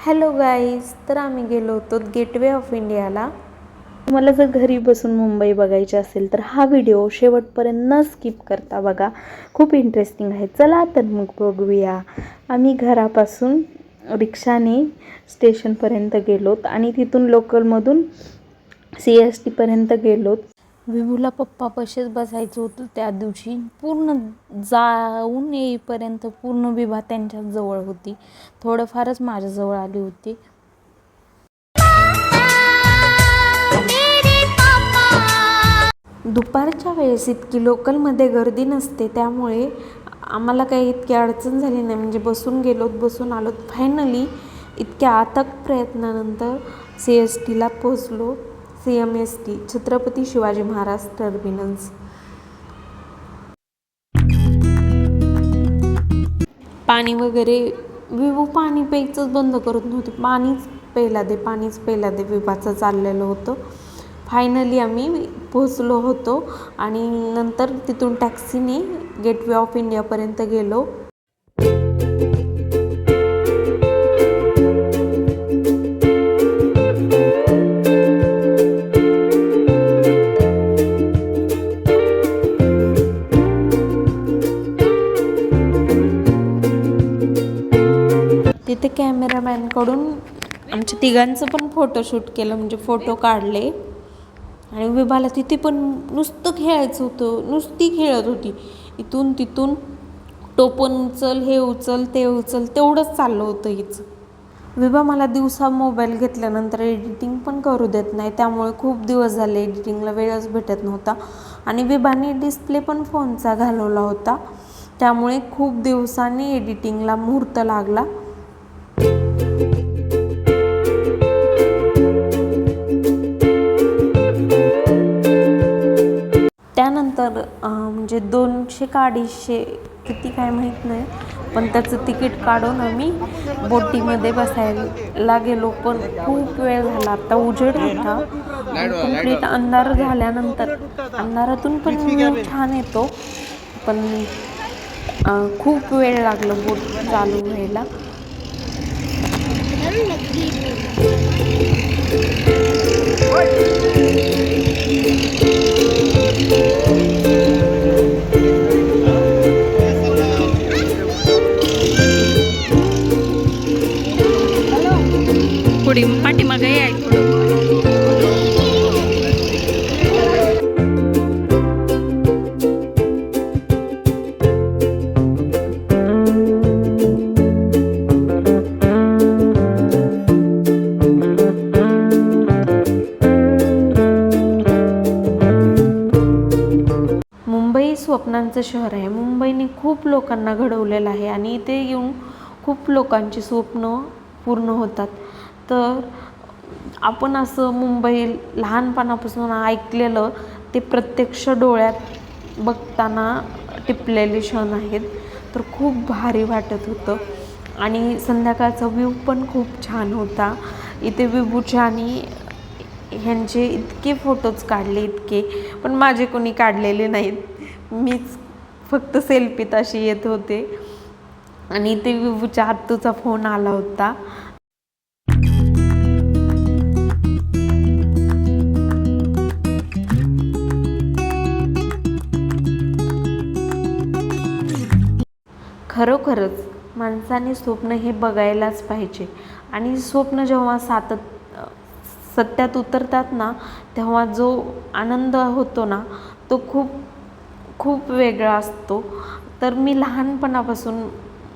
Hello guys तर आम्ही गेलो होतो गेटवे ऑफ इंडियाला. तुम्हाला जर घरी बसून मुंबई बघायची असेल तर हा व्हिडिओ शेवटपर्यंत न स्किप करता बघा. खूप इंटरेस्टिंग आहे. चला तर मग बघूया. आम्ही घरापासून रिक्षाने स्टेशनपर्यंत गेलोत आणि तिथून लोकलमधून सी एस टीपर्यंत गेलोत. विभूला पप्पापाशीच बसायचं होतं त्या दिवशी. पूर्ण जाऊन येईपर्यंत पूर्ण विभा त्यांच्या जवळ होती. थोडंफारच माझ्याजवळ आली होती. दुपारच्या वेळेस इतकी लोकलमध्ये गर्दी नसते त्यामुळे आम्हाला काही इतकी अडचण झाली नाही. म्हणजे बसून गेलोत बसून आलोत. फायनली इतक्या आतक प्रयत्नानंतर सी एस टीला पोचलो C M S T Chhatrapati Shivaji Maharaj terminus. पाणी वगैरे विवो पाणी प्यायचंच बंद करत नव्हते. पाणीच प्यायला दे पाणीच प्यायला दे विभाचं चाललेलं होतं. फायनली आम्ही पोहोचलो होतो आणि नंतर तिथून टॅक्सीने गेटवे ऑफ इंडियापर्यंत गेलो. तिथे कॅमेरामॅनकडून आमच्या तिघांचं पण फोटोशूट केलं म्हणजे फोटो काढले. आणि विभाला तिथे पण नुसतं खेळायचं होतं नुसती खेळत होती. इथून तिथून टोपण उचल हे उचल ते उचल तेवढंच चाललं होतं हिचं. विभा मला दिवसा मोबाईल घेतल्यानंतर एडिटिंग पण करू देत नाही त्यामुळे खूप दिवस झाले एडिटिंगला वेळच भेटत नव्हता. आणि विभाने डिस्प्ले पण फोनचा घालवला होता त्यामुळे खूप दिवसांनी एडिटिंगला मुहूर्त लागला. त्यानंतर म्हणजे दोनशे का अडीचशे किती काय माहीत नाही. पण त्याचं तिकीट काढून आम्ही बोटीमध्ये बसायला गेलो पण खूप वेळ झाला. आता उजेड होता. कंप्लीट अंधार झाल्यानंतर अंधारातून पण छान येतो. पण खूप वेळ लागला बोट चालू व्हायला. पुढे स्वप्नांचं शहर आहे. मुंबईने खूप लोकांना घडवलेलं आहे आणि इथे येऊन खूप लोकांची स्वप्न पूर्ण होतात. तर आपण असं मुंबई लहानपणापासून ऐकलेलं ते प्रत्यक्ष डोळ्यात बघताना टिपलेले क्षण आहेत. तर खूप भारी वाटत होतं. आणि संध्याकाळचा व्ह्यू पण खूप छान होता. इथे विभूचे आणि ह्यांचे इतके फोटोज काढले इतके पण माझे कोणी काढलेले नाहीत. मीच फक्त सेल्फीत अशी येत होते. आणि ते विभूच्या आत्तूचा फोन आला होता. खरोखरच माणसाने स्वप्न हे बघायलाच पाहिजे. आणि स्वप्न जेव्हा सातत सत्यात उतरतात ना तेव्हा जो आनंद होतो ना तो खूप खूप वेगळा असतो. तर मी लहानपणापासून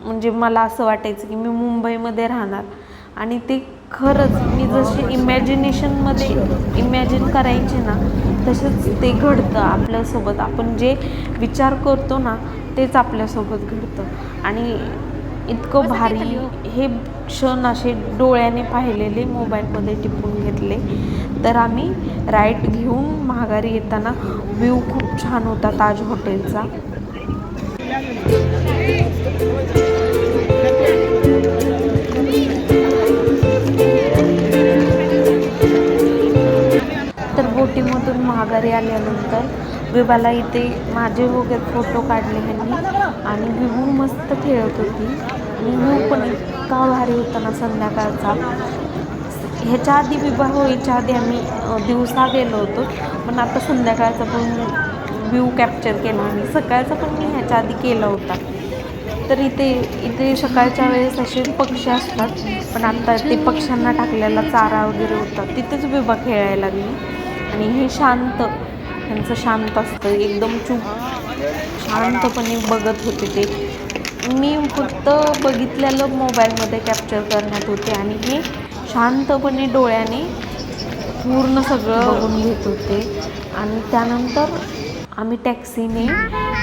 म्हणजे मला असं वाटायचं की मी मुंबईमध्ये राहणार. आणि ते खरंच मी जशी इमॅजिनेशनमध्ये इमॅजिन करायचे ना तसंच ते घडतं आपल्यासोबत. आपण जे विचार करतो ना तेच आपल्यासोबत घडतं. आणि इतकं भारी हे क्षण असे डोळ्याने पाहिलेले मोबाईलमध्ये टिपून घेतले. तर आम्ही राईट घेऊन माघारी येताना व्ह्यू खूप छान होता ताज हॉटेलचा. तर बोटीमधून माघारी आल्यानंतर विभाला इथे माझे वगैरे फोटो काढले ह्यांनी. आणि विभू मस्त खेळत होती. आणि पण इतका भारी होता ना संध्याकाळचा. ह्याच्या आधी विवाह हो, व्हायच्या आधी आम्ही दिवसा गेलो होतो. पण आता संध्याकाळचा पण व्ह्यू कॅप्चर केला आणि सकाळचा पण मी ह्याच्या आधी केला होता. तर इथे इथे सकाळच्या वेळेस असे पक्षी असतात. पण आता ते पक्ष्यांना टाकलेला चारा वगैरे होता. तिथेच बिबा खेळायला लागली. आणि हे शांत त्यांचं शांत असतं एकदम चूप. शांतपणे बघत होते ते. मी फक्त बघितलेलं मोबाईलमध्ये कॅप्चर करण्यात होते आणि हे शांतपणे डोळ्याने पूर्ण सगळं बघून घेत होते. आणि त्यानंतर आम्ही टॅक्सीने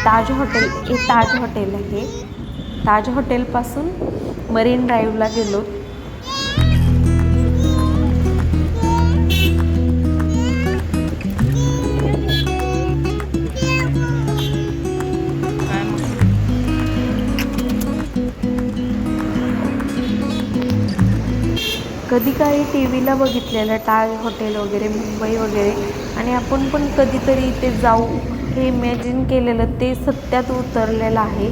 ताज हॉटेल हे ताज हॉटेल आहे ताज हॉटेलपासून मरीन ड्राईव्हला गेलो. कधी काही टी व्हीला बघितलेलं टाय हॉटेल वगैरे मुंबई वगैरे आणि आपण पण कधीतरी इथे जाऊ हे इमॅजिन केलेलं ते सत्यात उतरलेलं आहे.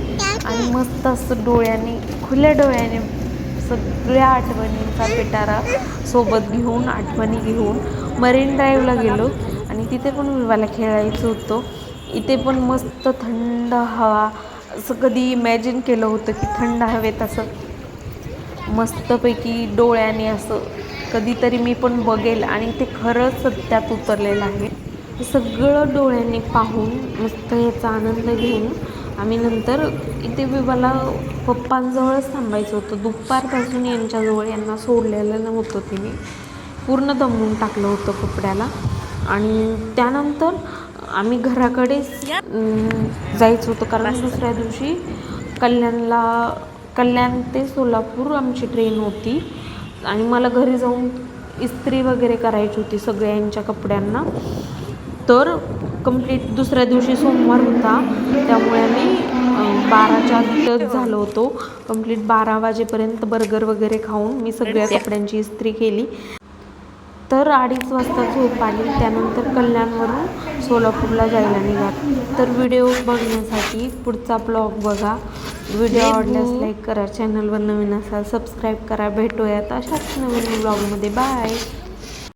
आणि मस्त असं डोळ्याने खुल्या डोळ्याने सगळ्या आठवणींचा पिटारा सोबत घेऊन आठवणी घेऊन मरीन ड्राईव्हला गेलो. आणि तिथे पण विवाला खेळायचं होतं. इथे पण मस्त थंड हवा असं कधी इमॅजिन केलं होतं की थंड हवेत असं मस्तपैकी डोळ्याने असं कधीतरी मी पण बघेल आणि ते खरंच सत्यात उतरलेलं आहे. हे सगळं डोळ्याने पाहून मस्त याचा आनंद घेऊन आम्ही नंतर इथे विवाला पप्पांजवळच थांबायचं होतं. दुपारपासून यांच्याजवळ यांना सोडलेलं नव्हतं तिने. पूर्ण दमवून टाकलं होतं कपड्याला. आणि त्यानंतर आम्ही घराकडेच जायचं होतं. कारण दुसऱ्या दिवशी कल्याणला कल्याण ते सोलापूर आमची ट्रेन होती. आणि मला घरी जाऊन इस्त्री वगैरे करायची होती सगळ्यांच्या कपड्यांना. तर कंप्लीट दुसऱ्या दिवशी सोमवार होता. त्यामुळे आम्ही बाराच्या आतच झालो होतो. कंप्लीट बारा वाजेपर्यंत बर्गर वगैरे खाऊन मी सगळ्या कपड्यांची इस्त्री केली. तर अडीच वाजता झोप आली. त्यानंतर कल्याणवरून सोलापूरला जायला निघाल. तर व्हिडिओ बघण्यासाठी पुढचा ब्लॉग बघा. व्हिडिओ आवडल्यास लाईक करा चॅनलवर नवीन असाल सबस्क्राईब करा. भेटूयात अशाच नवीन ब्लॉगमध्ये. बाय